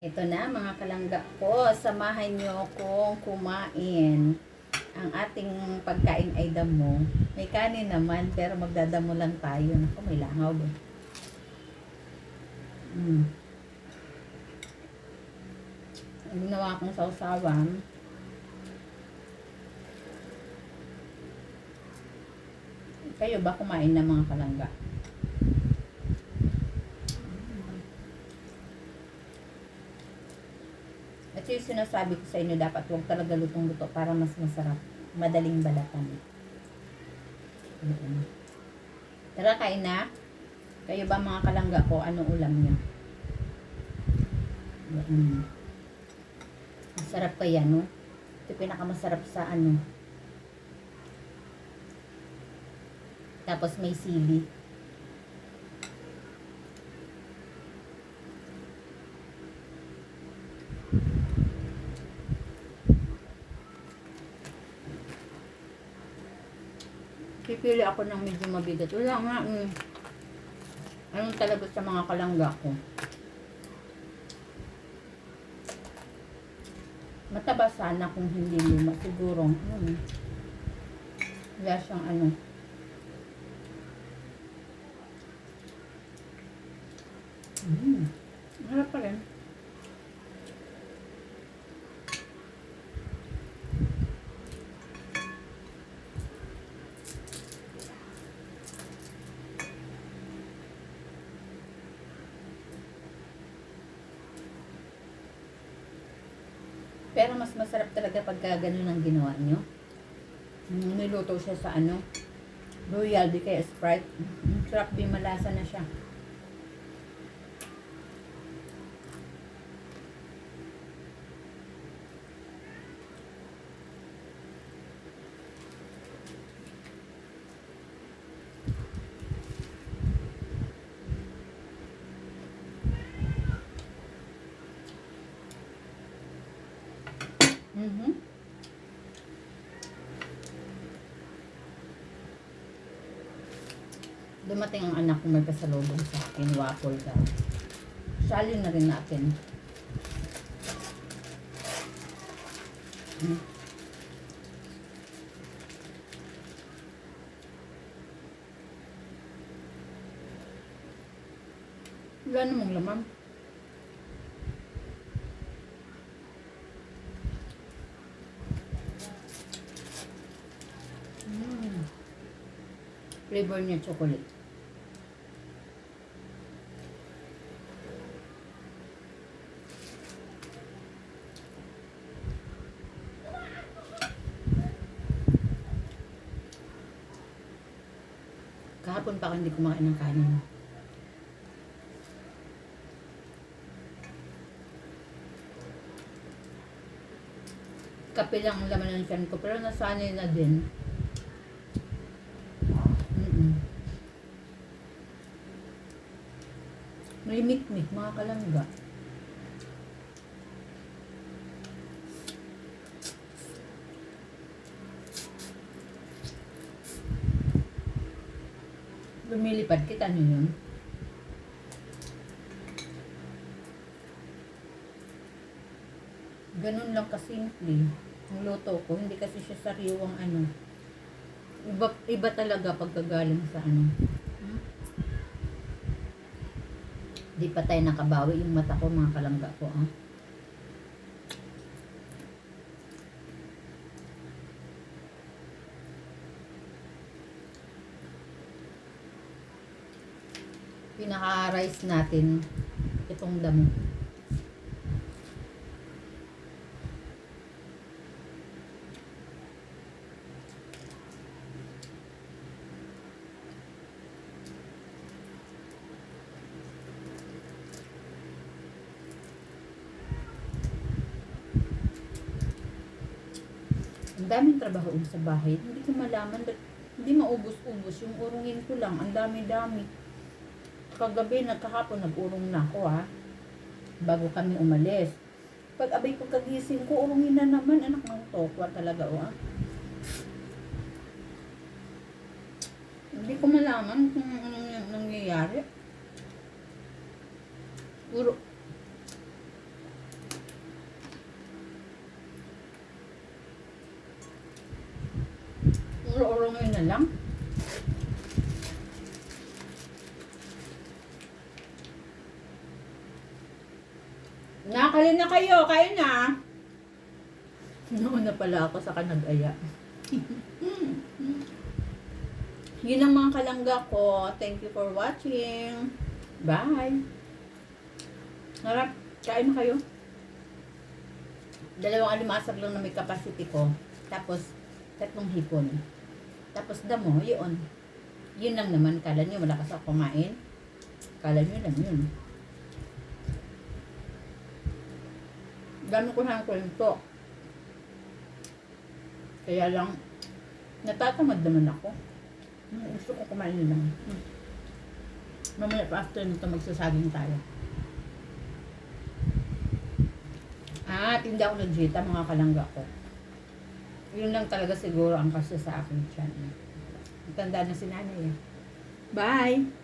Ito na mga kalangga ko, samahan nyo akong kumain. Ang ating pagkain ay damo. May kanin naman, pero magdadamo lang tayo. Naku, may langaw ba? Mm. Ang ginawa kong sausawan. Kayo ba kumain na mga kalangga? Sinasabi ko sa inyo, dapat huwag talaga lutong-luto para mas masarap. Madaling balatan. Ayan. Tara, kain na. Kayo ba mga kalangga ko, anong ulam niyo? Ayan. Masarap kaya, no? Ito pinakamasarap sa ano. Tapos may sili. Pipili ako ng medyo mabigat. Wala nga. Mm. Anong talaga sa mga kalangga ko? Mataba sana kung hindi luma. Siguro. Hmm. Wala siyang ano. Mm. Harap pa rin. Pero mas masarap talaga pagka ganun ang ginawa nyo. Mm, niluto siya sa ano, Royal, di kaya Sprite. Mm, sarap din malasa na siya. Mhm. Dumating ang anak ko may sa akin, waffle daw. Sali na rin natin. Mm. Wala namang laman. Mm. Flavor niya chocolate. Kahapon pa ako hindi kumakain ng kanin. Kape lang ang laman ng tiyan ko, pero nasanay na din. May mikmik, mga kalangga. Lumilipad kita nyo yun. Ganun lang kasimple. Ang luto ko, hindi kasi siya sariwang ano. Iba, iba talaga pagkagaling sa ano. Hmm? Di pa tayo nakabawi yung mata ko, mga kalangga ko. Ah. Pinaka-rice natin itong damo. Ang daming trabaho sa bahay. Hindi ko malaman. Hindi maubos-ubos. Yung urungin ko lang. Ang dami-dami. Kagabi, nagkahapon, nag-urong na ako ha. Bago kami umalis. Pag abay ko kagising ko, urungin na naman. Anak ng tokwa talaga o ha. Hindi ko malaman kung anong nang- nangyayari. Puro, ngayon na lang. Nakalin na kayo, kain na. Nauna pala ako sa kanag-aya. Yun ang mga kalangga ko. Thank you for watching. Bye. Narap, kain na kayo. Dalawang alimasag lang na may capacity ko. Tapos, tatlong hipon. Tapos damo, yun. Yun lang naman. Kala nyo malakas ako kumain. Kala nyo lang yun. Dami ko ng kwento. Kaya lang, natatamad naman ako. Gusto ko kumain lang. Mamaya pa after nito magsasaging tayo. Ah, hindi ako nag-jita mga kalangga ko. Yun lang talaga siguro ang kasi sa akin dyan. Tanda na si nanay eh. Bye!